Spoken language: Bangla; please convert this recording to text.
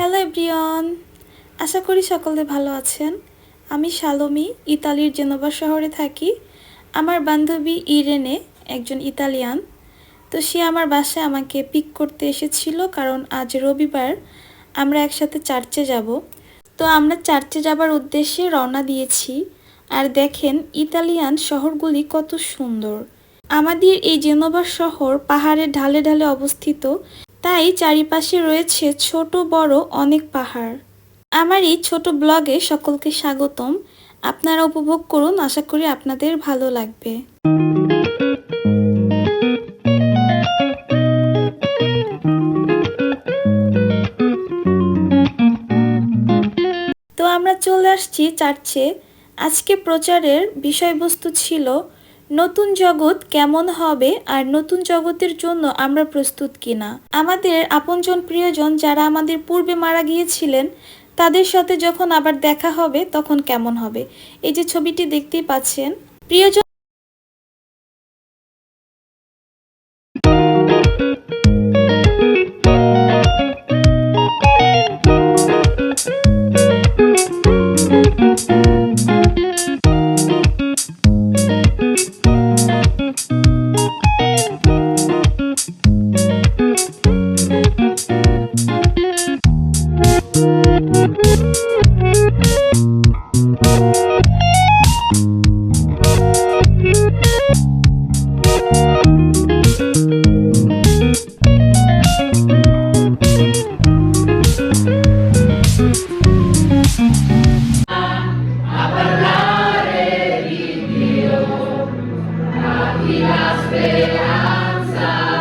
হ্যালো এভরিওয়ান আশা করি সকলে ভালো আছেন। আমি শালোমি, ইতালির জেনোভা শহরে থাকি। আমার বান্ধবী ইরেনে একজন ইতালিয়ান। তো সে আমার বাসায় আমাকে পিক করতে এসেছিল কারণ আজ রবিবার আমরা একসাথে চার্চে যাব। তো আমরা চার্চে যাবার উদ্দেশ্যে রওনা দিয়েছি। আর দেখেন, ইতালিয়ান শহরগুলি কত সুন্দর। আমাদের এই জেনোভা শহর পাহাড়ের ঢালে ঢালে অবস্থিত। তাই চারিপাশে রয়েছে ছোট, বড় অনেক পাহাড়। আমার এই ছোট ব্লগে সকলকে স্বাগতম। আপনারা উপভোগ করুন, আশা করি আপনাদের ভালো লাগবে। তো আমরা চলে আসছি চার্চে। আজকে প্রচারের বিষয়বস্তু ছিল নতুন জগৎ কেমন হবে আর নতুন জগতের জন্য আমরা প্রস্তুত কিনা? আমাদের আপনজন প্রিয়জন যারা আমাদের পূর্বে মারা গিয়েছিলেন, তাদের সাথে যখন আবার দেখা হবে, তখন কেমন হবে? এই যে ছবিটি দেখতেই পাচ্ছেন। প্রিয়জন Esperanza.